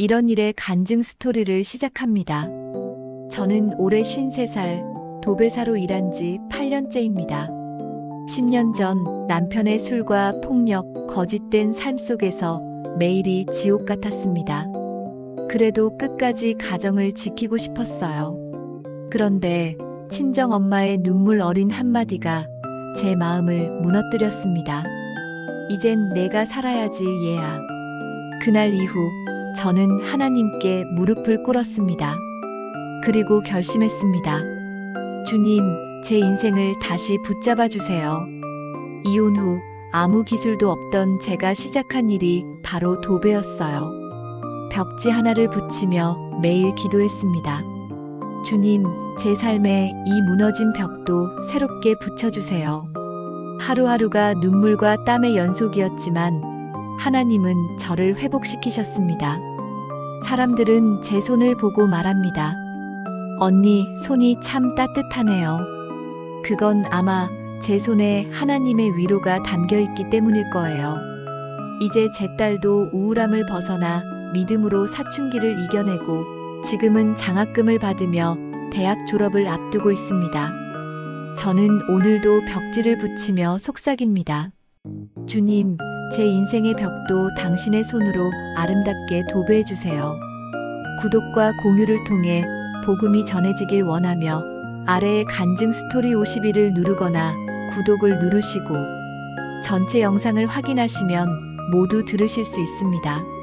이런 일의 간증 스토리를 시작합니다. 저는 올해 53살 도배사로 일한 지 8년째입니다. 10년 전 남편의 술과 폭력, 거짓된 삶 속에서 매일이 지옥 같았습니다. 그래도 끝까지 가정을 지키고 싶었어요. 그런데 친정 엄마의 눈물 어린 한마디가 제 마음을 무너뜨렸습니다. 이젠 내가 살아야지 얘야. 그날 이후 저는 하나님께 무릎을 꿇었습니다. 그리고 결심했습니다. 주님, 제 인생을 다시 붙잡아 주세요. 이혼 후 아무 기술도 없던 제가 시작한 일이 바로 도배였어요. 벽지 하나를 붙이며 매일 기도했습니다. 주님, 제 삶에 이 무너진 벽도 새롭게 붙여주세요. 하루하루가 눈물과 땀의 연속이었지만 하나님은 저를 회복시키셨습니다. 사람들은 제 손을 보고 말합니다. 언니, 손이 참 따뜻하네요. 그건 아마 제 손에 하나님의 위로가 담겨 있기 때문일 거예요. 이제 제 딸도 우울함을 벗어나 믿음으로 사춘기를 이겨내고 지금은 장학금을 받으며 대학 졸업을 앞두고 있습니다. 저는 오늘도 벽지를 붙이며 속삭입니다. 주님, 제 인생의 벽도 당신의 손으로 아름답게 도배해 주세요. 구독과 공유를 통해 복음이 전해지길 원하며 아래의 간증 스토리 51을 누르거나 구독을 누르시고 전체 영상을 확인하시면 모두 들으실 수 있습니다.